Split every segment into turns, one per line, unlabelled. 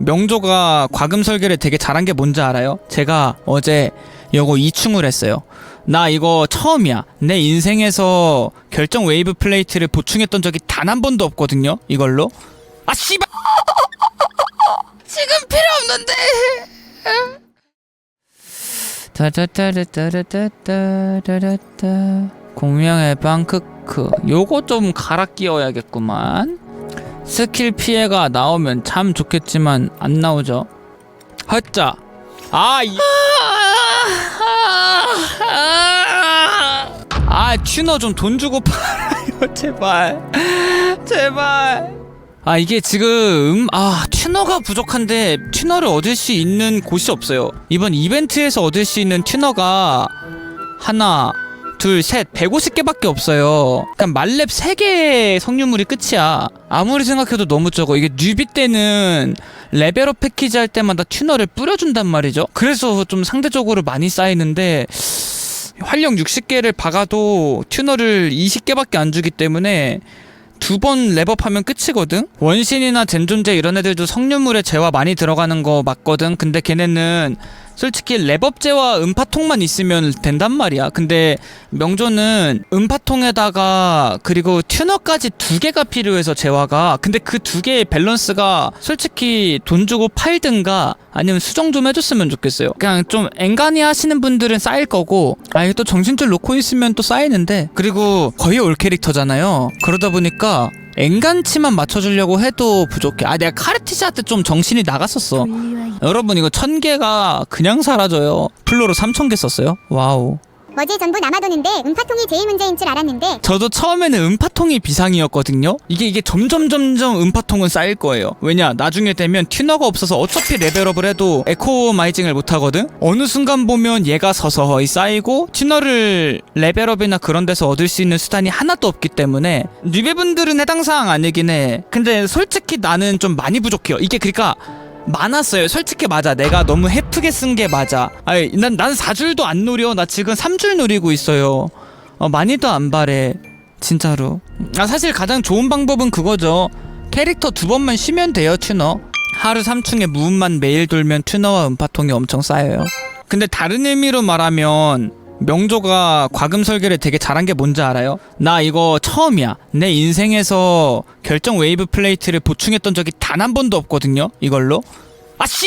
명조가 과금 설계를 되게 잘한 게 뭔지 알아요? 제가 어제 요거 2충을 했어요. 나 이거 처음이야. 내 인생에서 결정 웨이브 플레이트를 보충했던 적이 단 한 번도 없거든요. 이걸로. 아 씨발. 지금 필요 없는데. 따다따다따다따다따 공명의 방크크 요거 좀 갈아 끼워야겠구만 스킬 피해가 나오면 참 좋겠지만 안 나오죠 허짜 아, 이... 아, 튜너 좀 돈 주고 팔아요, 제발. 제발. 아, 이게 지금, 아, 튜너가 부족한데, 튜너를 얻을 수 있는 곳이 없어요. 이번 이벤트에서 얻을 수 있는 튜너가, 하나, 둘, 셋, 150개밖에 없어요. 그냥 말렙 3개 성유물이 끝이야. 아무리 생각해도 너무 적어. 이게 뉴비 때는 레벨업 패키지 할 때마다 튜너를 뿌려준단 말이죠. 그래서 좀 상대적으로 많이 쌓이는데, 활력 60개를 박아도 튜너를 20개밖에 안 주기 때문에 두 번 랩업하면 끝이거든? 원신이나 젠존제 이런 애들도 성유물에 재화 많이 들어가는 거 맞거든? 근데 걔네는 솔직히 랩업제와 음파통만 있으면 된단 말이야. 근데 명조는 음파통에다가 그리고 튜너까지 두 개가 필요해서 재화가. 근데 그 두 개의 밸런스가 솔직히 돈 주고 팔든가 아니면 수정 좀 해줬으면 좋겠어요. 그냥 좀 앵간히 하시는 분들은 쌓일 거고, 아, 이게 또 정신줄 놓고 있으면 또 쌓이는데, 그리고 거의 올 캐릭터잖아요. 그러다 보니까 앵간치만 맞춰주려고 해도 부족해. 아, 내가 카르티자한테 좀 정신이 나갔었어. 여러분, 이거 천 개가 그냥 사라져요. 플로로 3천 개 썼어요. 와우.
어제 전부 남아도는데 음파통이 제일 문제인 줄 알았는데
저도 처음에는 음파통이 비상이었거든요. 이게 이게 점점 점점 음파통은 쌓일 거예요. 왜냐 나중에 되면 튜너가 없어서 어차피 레벨업을 해도 에코마이징을 못 하거든. 어느 순간 보면 얘가 서서히 쌓이고 튜너를 레벨업이나 그런 데서 얻을 수 있는 수단이 하나도 없기 때문에 뉴비분들은 해당 사항 아니긴 해. 근데 솔직히 나는 좀 많이 부족해요. 이게 그러니까 많았어요. 솔직히 맞아. 내가 너무 헤프게 쓴 게 맞아. 아니, 난, 난 4줄도 안 노려. 나 지금 3줄 노리고 있어요. 어, 많이도 안 바래. 진짜로. 아, 사실 가장 좋은 방법은 그거죠. 캐릭터 두 번만 쉬면 돼요, 튜너. 하루 3충에 무음만 매일 돌면 튜너와 음파통이 엄청 쌓여요. 근데 다른 의미로 말하면 명조가 과금 설계를 되게 잘한 게 뭔지 알아요? 나 이거 처음이야. 내 인생에서 결정 웨이브 플레이트를 보충했던 적이 단 한 번도 없거든요. 이걸로. 아 씨.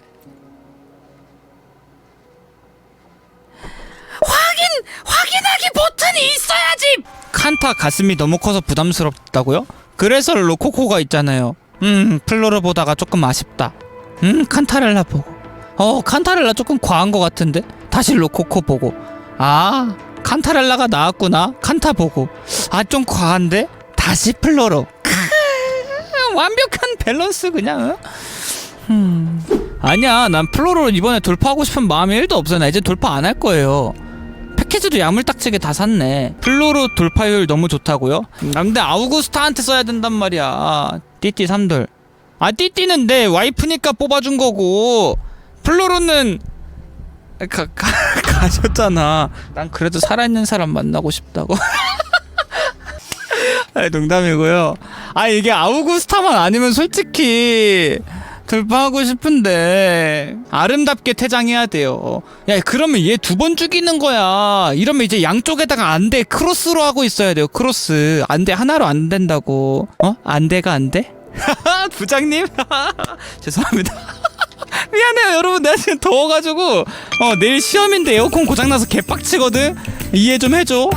확인 확인하기 버튼이 있어야지. 칸타 가슴이 너무 커서 부담스럽다고요? 그래서 로코코가 있잖아요. 음, 플로르 보다가 조금 아쉽다. 음, 칸타렐라 보고. 어, 칸타렐라 조금 과한 것 같은데? 다시 로코코 보고. 아, 칸타렐라가 나왔구나. 칸타 보고. 아, 좀 과한데? 다시 플로로. 완벽한 밸런스 그냥. 어? 음. 아니야, 난 플로로 이번에 돌파하고 싶은 마음이 1도 없어. 나 이제 돌파 안 할 거예요. 패키지도 야물딱지게 다 샀네. 플로로 돌파율 너무 좋다고요? 아, 근데 아우구스타한테 써야 된단 말이야. 띠띠 3돌. 아, 띠띠는 내 와이프니까 뽑아준 거고, 플로로는 가, 가, 가셨잖아. 난 그래도 살아있는 사람 만나고 싶다고. 아, 농담이고요. 아, 이게 아우구스타만 아니면 솔직히 돌파하고 싶은데 아름답게 퇴장해야 돼요. 야, 그러면 얘 두 번 죽이는 거야. 이러면 이제 양쪽에다가 안 돼 크로스로 하고 있어야 돼요. 크로스 안 돼 하나로 안 된다고. 어? 안 돼가 안 돼? 부장님 죄송합니다. 미안해요 여러분. 내가 지금 더워가지고 어 내일 시험인데 에어컨 고장나서 개빡치거든? 이해 좀 해줘